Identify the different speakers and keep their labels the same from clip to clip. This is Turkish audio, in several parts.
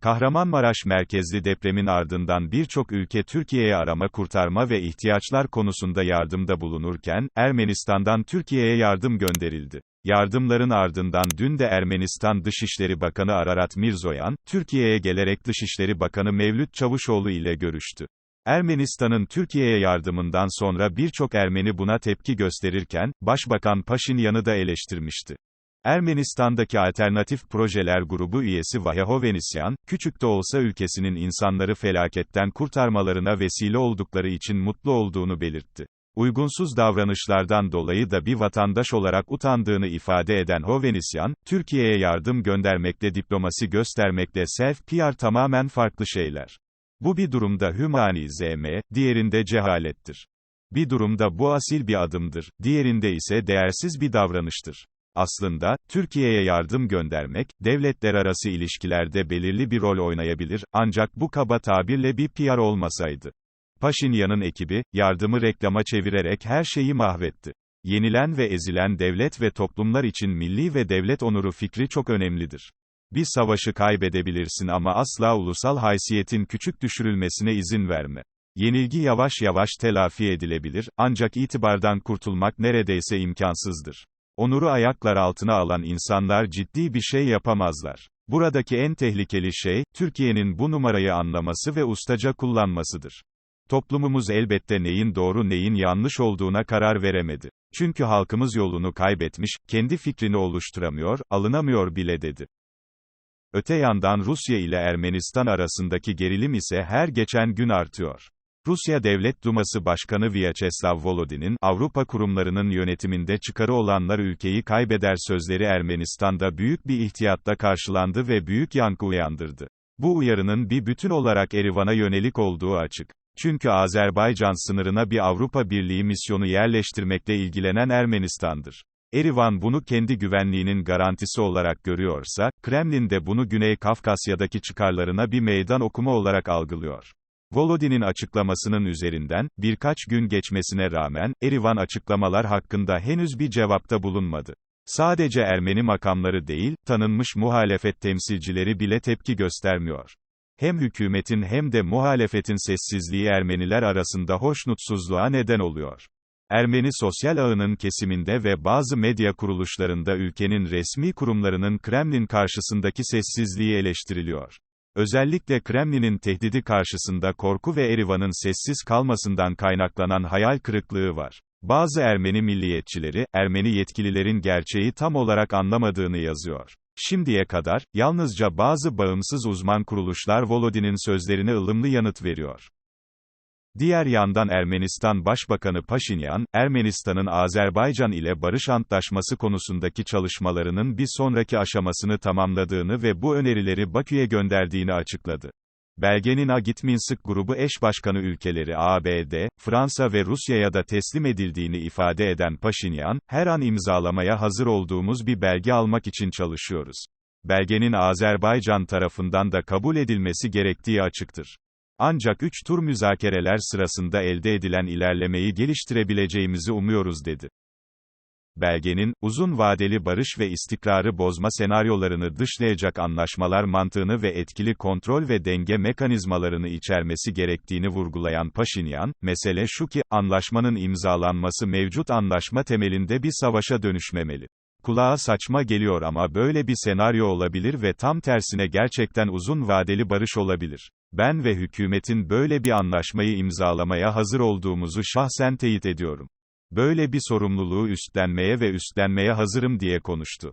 Speaker 1: Kahramanmaraş merkezli depremin ardından birçok ülke Türkiye'ye arama kurtarma ve ihtiyaçlar konusunda yardımda bulunurken, Ermenistan'dan Türkiye'ye yardım gönderildi. Yardımların ardından dün de Ermenistan Dışişleri Bakanı Ararat Mirzoyan, Türkiye'ye gelerek Dışişleri Bakanı Mevlüt Çavuşoğlu ile görüştü. Ermenistan'ın Türkiye'ye yardımından sonra birçok Ermeni buna tepki gösterirken, Başbakan Paşinyan'ı da eleştirmişti. Ermenistan'daki Alternatif Projeler Grubu üyesi Vahya Hovhannisyan, küçük de olsa ülkesinin insanları felaketten kurtarmalarına vesile oldukları için mutlu olduğunu belirtti. Uygunsuz davranışlardan dolayı da bir vatandaş olarak utandığını ifade eden Hovhannisyan, Türkiye'ye yardım göndermekle diplomasi göstermekle self-PR tamamen farklı şeyler. Bu bir durumda hümanizme, diğerinde cehalettir. Bir durumda bu asil bir adımdır, diğerinde ise değersiz bir davranıştır. Aslında, Türkiye'ye yardım göndermek, devletler arası ilişkilerde belirli bir rol oynayabilir, ancak bu kaba tabirle bir PR olmasaydı. Paşinyan'ın ekibi, yardımı reklama çevirerek her şeyi mahvetti. Yenilen ve ezilen devlet ve toplumlar için milli ve devlet onuru fikri çok önemlidir. Bir savaşı kaybedebilirsin ama asla ulusal haysiyetin küçük düşürülmesine izin verme. Yenilgi yavaş yavaş telafi edilebilir, ancak itibardan kurtulmak neredeyse imkansızdır. Onuru ayaklar altına alan insanlar ciddi bir şey yapamazlar. Buradaki en tehlikeli şey, Türkiye'nin bu numarayı anlaması ve ustaca kullanmasıdır. Toplumumuz elbette neyin doğru neyin yanlış olduğuna karar veremedi. Çünkü halkımız yolunu kaybetmiş, kendi fikrini oluşturamıyor, alınamıyor bile dedi. Öte yandan Rusya ile Ermenistan arasındaki gerilim ise her geçen gün artıyor. Rusya Devlet Duması Başkanı Vyacheslav Volodin'in, Avrupa kurumlarının yönetiminde çıkarı olanlar ülkeyi kaybeder sözleri Ermenistan'da büyük bir ihtiyatla karşılandı ve büyük yankı uyandırdı. Bu uyarının bir bütün olarak Erivan'a yönelik olduğu açık. Çünkü Azerbaycan sınırına bir Avrupa Birliği misyonu yerleştirmekle ilgilenen Ermenistan'dır. Erivan bunu kendi güvenliğinin garantisi olarak görüyorsa, Kremlin de bunu Güney Kafkasya'daki çıkarlarına bir meydan okuma olarak algılıyor. Volodin'in açıklamasının üzerinden, birkaç gün geçmesine rağmen, Erivan açıklamalar hakkında henüz bir cevapta bulunmadı. Sadece Ermeni makamları değil, tanınmış muhalefet temsilcileri bile tepki göstermiyor. Hem hükümetin hem de muhalefetin sessizliği Ermeniler arasında hoşnutsuzluğa neden oluyor. Ermeni sosyal ağının kesiminde ve bazı medya kuruluşlarında ülkenin resmi kurumlarının Kremlin karşısındaki sessizliği eleştiriliyor. Özellikle Kremlin'in tehdidi karşısında korku ve Erivan'ın sessiz kalmasından kaynaklanan hayal kırıklığı var. Bazı Ermeni milliyetçileri, Ermeni yetkililerin gerçeği tam olarak anlamadığını yazıyor. Şimdiye kadar, yalnızca bazı bağımsız uzman kuruluşlar Volodin'in sözlerine ılımlı yanıt veriyor. Diğer yandan Ermenistan Başbakanı Paşinyan, Ermenistan'ın Azerbaycan ile barış antlaşması konusundaki çalışmalarının bir sonraki aşamasını tamamladığını ve bu önerileri Bakü'ye gönderdiğini açıkladı. Belgenin Agitminsk grubu eş başkanı ülkeleri ABD, Fransa ve Rusya'ya da teslim edildiğini ifade eden Paşinyan, her an imzalamaya hazır olduğumuz bir belge almak için çalışıyoruz. Belgenin Azerbaycan tarafından da kabul edilmesi gerektiği açıktır. Ancak üç tur müzakereler sırasında elde edilen ilerlemeyi geliştirebileceğimizi umuyoruz dedi. Belgenin, uzun vadeli barış ve istikrarı bozma senaryolarını dışlayacak anlaşmalar mantığını ve etkili kontrol ve denge mekanizmalarını içermesi gerektiğini vurgulayan Paşinyan, mesele şu ki, anlaşmanın imzalanması mevcut anlaşma temelinde bir savaşa dönüşmemeli. Kulağa saçma geliyor ama böyle bir senaryo olabilir ve tam tersine gerçekten uzun vadeli barış olabilir. Ben ve hükümetin böyle bir anlaşmayı imzalamaya hazır olduğumuzu şahsen teyit ediyorum. Böyle bir sorumluluğu üstlenmeye ve üstlenmeye hazırım diye konuştu.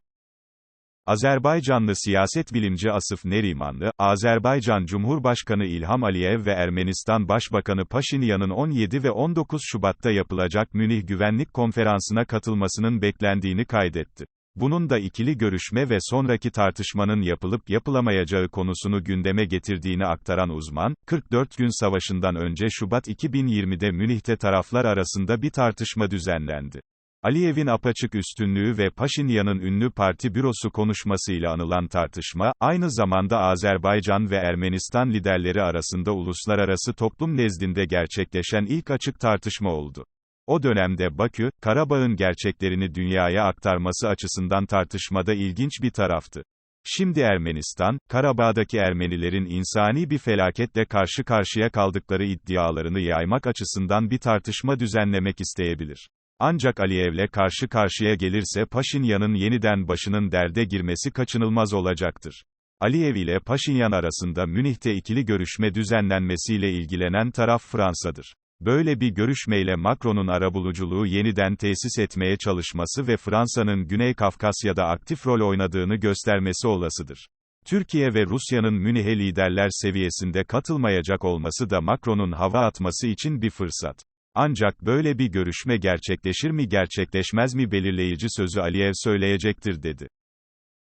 Speaker 1: Azerbaycanlı siyaset bilimci Asıf Nerimanlı, Azerbaycan Cumhurbaşkanı İlham Aliyev ve Ermenistan Başbakanı Paşinyan'ın 17 ve 19 Şubat'ta yapılacak Münih Güvenlik Konferansı'na katılmasının beklendiğini kaydetti. Bunun da ikili görüşme ve sonraki tartışmanın yapılıp yapılamayacağı konusunu gündeme getirdiğini aktaran uzman, 44 gün savaşından önce Şubat 2020'de Münih'te taraflar arasında bir tartışma düzenlendi. Aliyev'in apaçık üstünlüğü ve Paşinyan'ın ünlü parti bürosu konuşmasıyla anılan tartışma, aynı zamanda Azerbaycan ve Ermenistan liderleri arasında uluslararası toplum nezdinde gerçekleşen ilk açık tartışma oldu. O dönemde Bakü, Karabağ'ın gerçeklerini dünyaya aktarması açısından tartışmada ilginç bir taraftı. Şimdi Ermenistan, Karabağ'daki Ermenilerin insani bir felaketle karşı karşıya kaldıkları iddialarını yaymak açısından bir tartışma düzenlemek isteyebilir. Ancak Aliyev'le karşı karşıya gelirse Paşinyan'ın yeniden başının derde girmesi kaçınılmaz olacaktır. Aliyev ile Paşinyan arasında Münih'te ikili görüşme düzenlenmesiyle ilgilenen taraf Fransa'dır. Böyle bir görüşmeyle Macron'un arabuluculuğu yeniden tesis etmeye çalışması ve Fransa'nın Güney Kafkasya'da aktif rol oynadığını göstermesi olasıdır. Türkiye ve Rusya'nın Münih'e liderler seviyesinde katılmayacak olması da Macron'un hava atması için bir fırsat. Ancak böyle bir görüşme gerçekleşir mi gerçekleşmez mi belirleyici sözü Aliyev söyleyecektir dedi.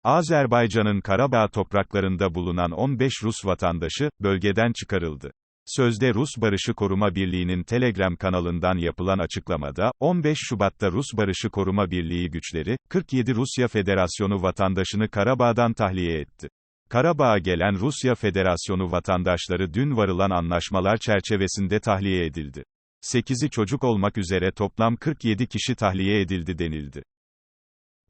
Speaker 1: Azerbaycan'ın Karabağ topraklarında bulunan 15 Rus vatandaşı, bölgeden çıkarıldı. Sözde Rus Barışı Koruma Birliği'nin Telegram kanalından yapılan açıklamada, 15 Şubat'ta Rus Barışı Koruma Birliği güçleri, 47 Rusya Federasyonu vatandaşını Karabağ'dan tahliye etti. Karabağ'a gelen Rusya Federasyonu vatandaşları dün varılan anlaşmalar çerçevesinde tahliye edildi. 8'i çocuk olmak üzere toplam 47 kişi tahliye edildi denildi.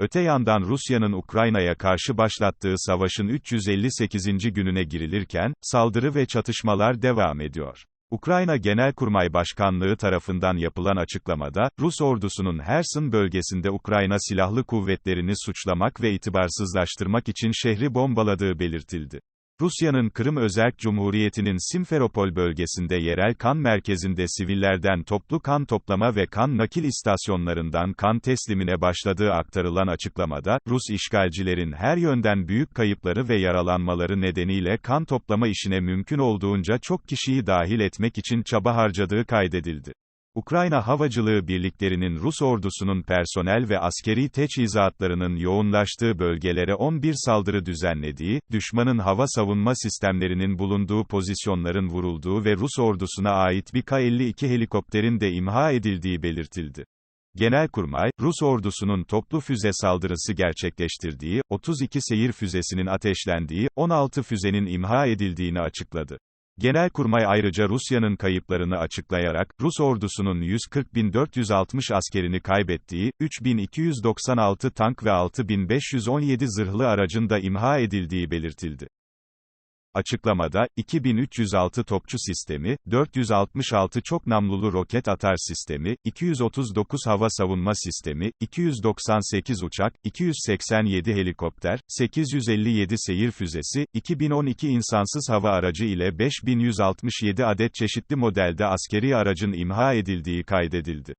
Speaker 1: Öte yandan Rusya'nın Ukrayna'ya karşı başlattığı savaşın 358. gününe girilirken, saldırı ve çatışmalar devam ediyor. Ukrayna Genelkurmay Başkanlığı tarafından yapılan açıklamada, Rus ordusunun Herson bölgesinde Ukrayna silahlı kuvvetlerini suçlamak ve itibarsızlaştırmak için şehri bombaladığı belirtildi. Rusya'nın Kırım Özerk Cumhuriyeti'nin Simferopol bölgesinde yerel kan merkezinde sivillerden toplu kan toplama ve kan nakil istasyonlarından kan teslimine başladığı aktarılan açıklamada, Rus işgalcilerin her yönden büyük kayıpları ve yaralanmaları nedeniyle kan toplama işine mümkün olduğunca çok kişiyi dahil etmek için çaba harcadığı kaydedildi. Ukrayna Havacılığı Birliklerinin Rus ordusunun personel ve askeri teçhizatlarının yoğunlaştığı bölgelere 11 saldırı düzenlediği, düşmanın hava savunma sistemlerinin bulunduğu pozisyonların vurulduğu ve Rus ordusuna ait bir Ka-52 helikopterin de imha edildiği belirtildi. Genelkurmay, Rus ordusunun toplu füze saldırısı gerçekleştirdiği, 32 seyir füzesinin ateşlendiği, 16 füzenin imha edildiğini açıkladı. Genelkurmay ayrıca Rusya'nın kayıplarını açıklayarak, Rus ordusunun 140.460 askerini kaybettiği, 3.296 tank ve 6.517 zırhlı aracın da imha edildiği belirtildi. Açıklamada, 2306 topçu sistemi, 466 çok namlulu roket atar sistemi, 239 hava savunma sistemi, 298 uçak, 287 helikopter, 857 seyir füzesi, 2012 insansız hava aracı ile 5167 adet çeşitli modelde askeri aracın imha edildiği kaydedildi.